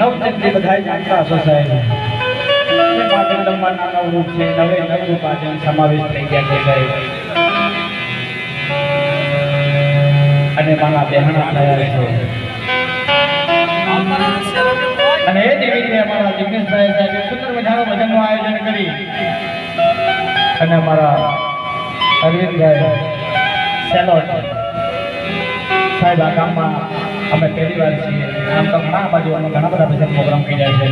નવચંદી બધા જાણતા હશો સાહેબ. માતંગમાં નાના રૂપ છે. નવે નવું પાચન સમાવેશ થઈ ગયા છે સાહેબ. અને મારા બહેણા થયા છે. અને એ જ રીતે અમારા જિગ્નેશભાઈ સાહેબે સુંદર મજાનું ભજનનું આયોજન કરી. અને અમારા અરવિંદભાઈ સેલોટ. સાહેબ, આ ગામમાં અમે પહેલી વાર છીએ. આમ તો ઘણા બાજુ અમે ઘણા બધા બધા પ્રોગ્રામ કર્યા છે.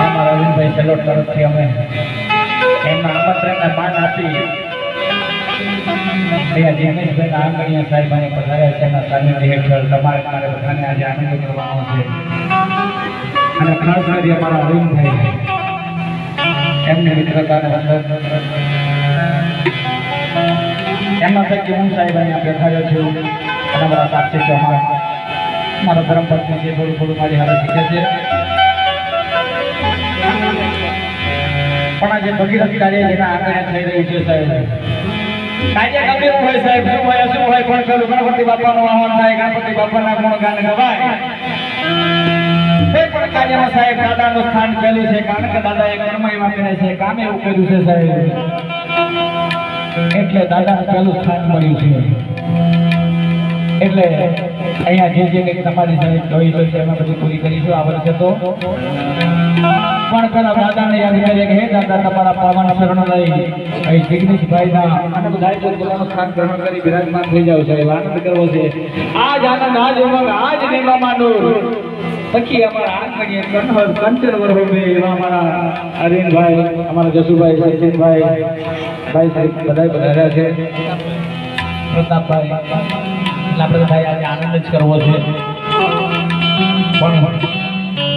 આ મારા અરવિંદભાઈ સેલોટ તરફથી અમે એમના આમંત્રણને માન આપી અહીંયા આંગણીયા સાહેબ અહીં પધાર્યા છે. એમના સાનિધ્ય તમારે આજે આનંદ કરવાનો છે. અને ખાસ કરી અમારા મિત્રતાને એમના થકી હું સાહેબ અહીંયા બેઠાયો છું. અને મારા સાક્ષી ચૌહાણ મારા ધર્મપત્ની છે, થોડું થોડું મારી હારે શીખે છે. પણ આજે ભગીરથ કાર્ય જેના આંગણે થઈ રહ્યું છે, સાહેબ. કાર્ય ગમે એવું હોય, સાહેબ, શું હોય શું હોય પણ કરું ગણપતિ બાપાનું આહવાન થાય, ગણપતિ બાપાના ગુણગાન ગવાય. કોઈ પણ કાર્યમાં, સાહેબ, દાદાનું સ્થાન પહેલું છે, કારણ કે દાદાએ કર્મ એવા કર્યા છે, કામ એવું છે, સાહેબ. એટલે દાદા પહેલું સ્થાન મળ્યું છે. એટલે અહીંયા જે જે કંઈક તમારી જોઈ છે એમાં બધું પૂરી કરીશું. આ વર્ષે તો પણ પેલા દાદાને યાદ કરીએ કે હે દાદા તમારા પાવન શરણ લઈ. અહીં જિગ્નેશભાઈના અને બધા જગ્યાનું સ્થાન ગ્રહણ કરી બિરાજમાન થઈ જાવ છે. આનંદ કરવો છે. આજ આનંદ આજ ઉમંગ આજ નેમામાં નૂર અમારા આંગણીએ કન્હર કંચન વરહોબે એવા અમારા અરવિંદભાઈ અમારા જસુભાઈ સચિનભાઈ ભાઈ સાહેબ બધા બધા છે. પ્રતાપભાઈ. એટલે આપણે ભાઈ આજે આનંદ જ કરવો છે. પણ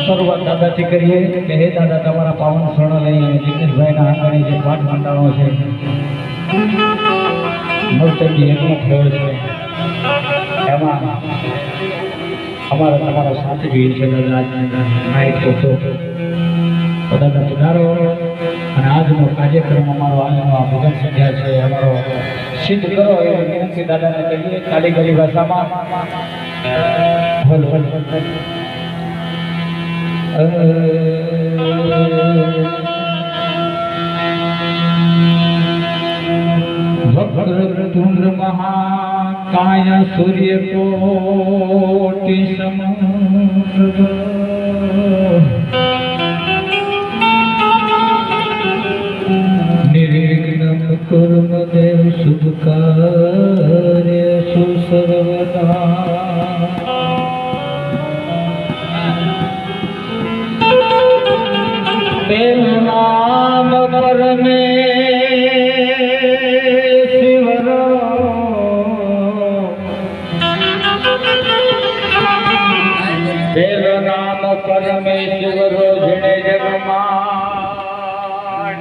શરૂઆત દાદાથી કરીએ કે હે દાદા, તમારા પાવન શરણ લઈ અને જિગ્નેશભાઈના આંગણે જે પાઠ મંડાણો છે નવચંડી એકમત થયો છે, એમાં અમારા તમારા સાથે જોઈએ છે દાદા હતો તો દાદા પધારો અને આજનો કાર્યક્રમ અમારો, આજનો આ ભગન સંધ્યા છે, અમારો સિદ્ધ કરો એવી વિનંતી દાદાને કહીએ કાલી ગલી ભાષામાં. હલ વક્રતુંડ મહાકાય સૂર્ય કોટિ સમુદ્ર. નામ પરમેશ્વર તેનું નામ પરમેશ્વર જેણે જગમાં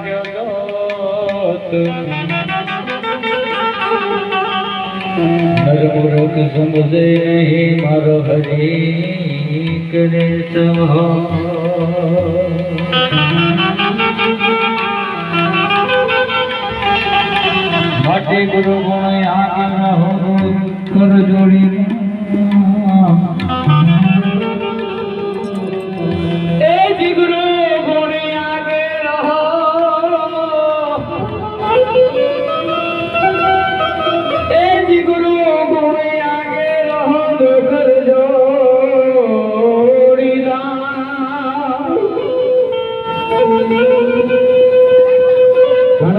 જગત નરમુરખ સમજે નહીં મારો હરી કરે સહ गुरु गुण आगे रहो गुरु जोड़ी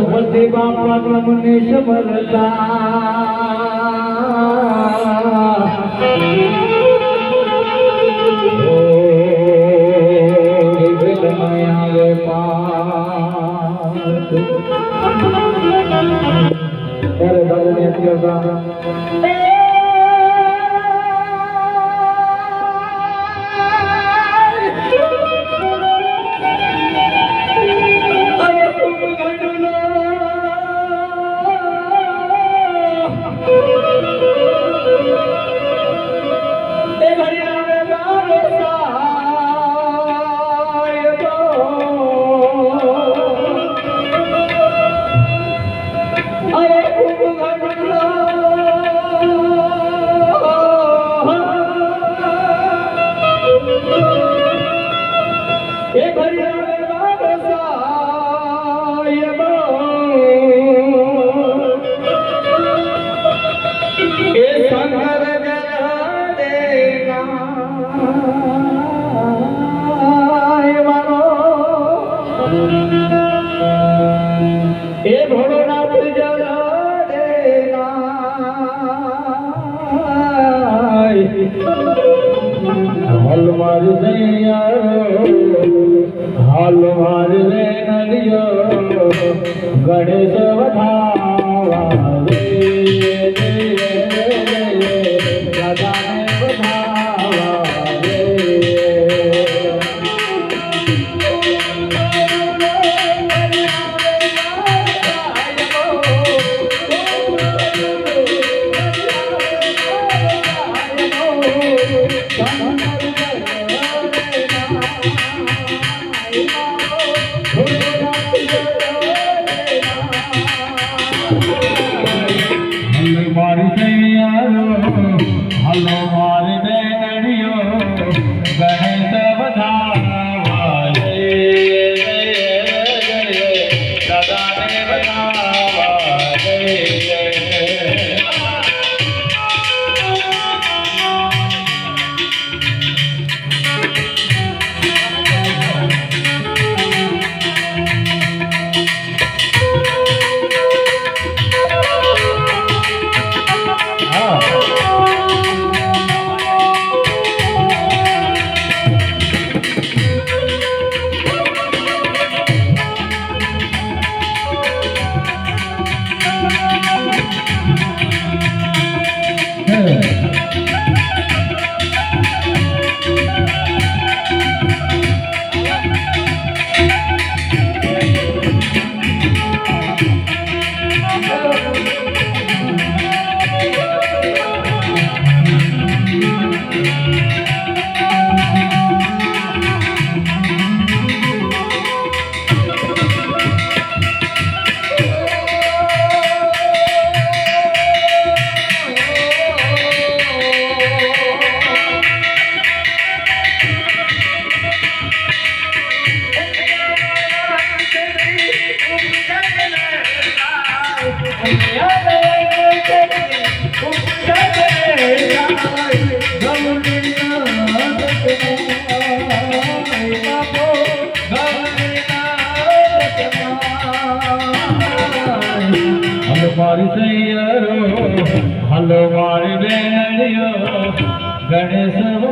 गणपति बापा پا امنيش مرسا او મારી દે હાલ માર દે નદીઓ ગણેશ વધાવા રે હલ્લો મારી સૈયારો હલ્લો મારી هلواري ڏي هلواري ڏيو گڻيش به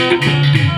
Thank you.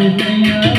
Thank you.